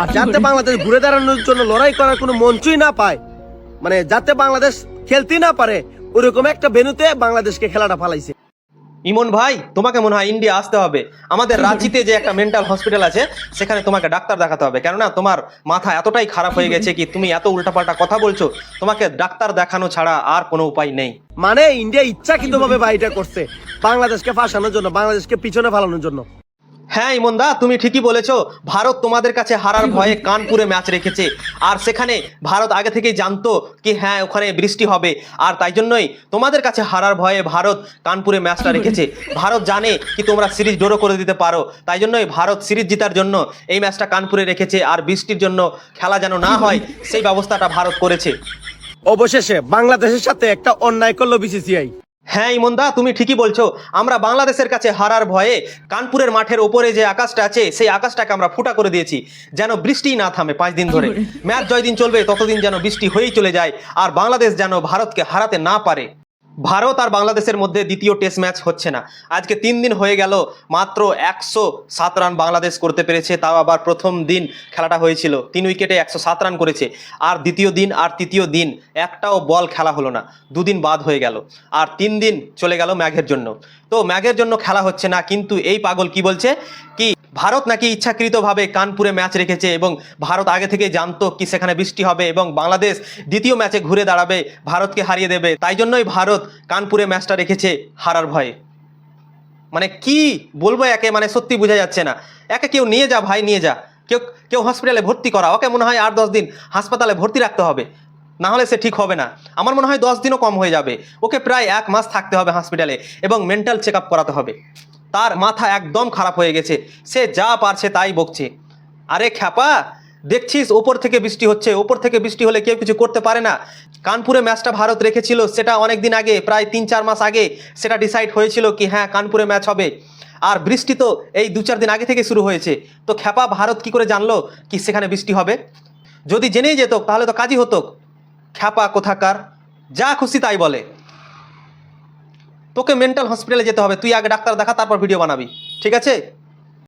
আর যাতে বাংলাদেশ ঘুরে দাঁড়ানোর জন্য লড়াই করার কোনো মঞ্চই না পায়। মানে যাতে বাংলাদেশ খেলতেই না পারে ওরকম একটা বেনুতে বাংলাদেশকে খেলাটা ফালাইছে। ইমন ভাই তোমাকে মনে হয় ইন্ডিয়া আসতে হবে। আমাদের রাঁচিতে যে একটা মেন্টাল হসপিটাল আছে সেখানে তোমাকে ডাক্তার দেখাতে হবে। কেননা তোমার মাথা এতটাই খারাপ হয়ে গেছে কি তুমি এত উল্টাপাল্টা কথা বলছো তোমাকে ডাক্তার দেখানো ছাড়া আর কোনো উপায় নেই। মানে ইন্ডিয়া ইচ্ছাকৃতভাবে বাড়িটা করছে বাংলাদেশকে ফাঁসানোর জন্য বাংলাদেশকে পিছনে ফালানোর জন্য। হ্যাঁ ইমনদা তুমি ঠিকই বলেছ। ভারত তোমাদের কাছে হারার ভয়ে কানপুরে ম্যাচ রেখেছে। আর সেখানে ভারত আগে থেকেই জানতো কি হ্যাঁ ওখানে বৃষ্টি হবে। আর তাই জন্যই তোমাদের কাছে হারার ভয়ে ভারত কানপুরে ম্যাচটা রেখেছে। ভারত জানে কি তোমরা সিরিজ ডোরো করে দিতে পারো। তাই জন্যই ভারত সিরিজ জেতার জন্য এই ম্যাচটা কানপুরে রেখেছে। আর বৃষ্টির জন্য খেলা যেন না হয় সেই ব্যবস্থাটা ভারত করেছে। অবশেষে বাংলাদেশের সাথে একটা অন্যায় করল বিসিসিআই হ্যাঁ ইমনদা তুমি ঠিকই বলছো। আমরা বাংলাদেশের কাছে হারার ভয়ে কানপুরের মাঠের ওপরে যে আকাশটা আছে সেই আকাশটাকে আমরা ফুটা করে দিয়েছি যেন বৃষ্টি না থামে পাঁচ দিন ধরে। ম্যাচ যতদিন চলবে ততদিন যেন বৃষ্টি হয়েই চলে যায় আর বাংলাদেশ যেন ভারতকে হারাতে না পারে। ভারত আর বাংলাদেশের মধ্যে দ্বিতীয় টেস্ট ম্যাচ হচ্ছে না। আজকে তিন দিন হয়ে গেল, মাত্র একশো সাত রান বাংলাদেশ করতে পেরেছে, তাও আবার প্রথম দিন খেলাটা হয়েছিল। তিন উইকেটে একশো সাত রান করেছে। আর দ্বিতীয় দিন আর তৃতীয় দিন একটাও বল খেলা হলো না। দুদিন বাদ হয়ে গেল। আর তিন দিন চলে গেল ম্যাঘের জন্য। তো ম্যাঘের জন্য খেলা হচ্ছে না, কিন্তু এই পাগল কি বলছে? কি ভারত নাকি ইচ্ছাকৃতভাবে কানপুরে ম্যাচ রেখেছে এবং ভারত আগে থেকে জানতো কি সেখানে বৃষ্টি হবে এবং বাংলাদেশ দ্বিতীয় ম্যাচে ঘুরে দাঁড়াবে, ভারতকে হারিয়ে দেবে। তাই জন্যই ভারত কানপুরে ম্যাচটা রেখেছে হারার ভয়ে। মানে কি বলব একে? মানে সত্যি বোঝা যাচ্ছে না। একে কেউ নিয়ে যা ভাই, নিয়ে যা। কেউ কেউ হসপিটালে ভর্তি করা ওকে মনে হয় আর দশ দিন হাসপাতালে ভর্তি রাখতে হবে। না হলে সে ঠিক হবে না। আমার মনে হয় দশ দিনও কম হয়ে যাবে। ওকে প্রায় এক মাস থাকতে হবে হসপিটালে এবং মেন্টাল চেক আপ করাতে হবে। তার মাথা একদম খারাপ হয়ে গেছে। সে যা পারছে তাই বকছে। আরে খ্যাপা, দেখছিস ওপর থেকে বৃষ্টি হচ্ছে। ওপর থেকে বৃষ্টি হলে কেউ কিছু করতে পারে না। কানপুরে ম্যাচটা ভারত রেখেছিল, সেটা অনেক দিন আগে, প্রায় তিন চার মাস আগে সেটা ডিসাইড হয়েছিল কি হ্যাঁ কানপুরে ম্যাচ হবে। আর বৃষ্টি তো এই দু চার দিন আগে থেকে শুরু হয়েছে। তো খ্যাপা, ভারত কি করে জানলো কি সেখানে বৃষ্টি হবে? যদি জেনেই যেত, তাহলে তো কাজই হতো। খ্যাপা কোথাকার, যা খুশি তাই বলে। তোকে মেন্টাল হসপিটালে যেতে হবে। তুই আগে ডাক্তার দেখা তারপর ভিডিও বানাবি। ঠিক আছে?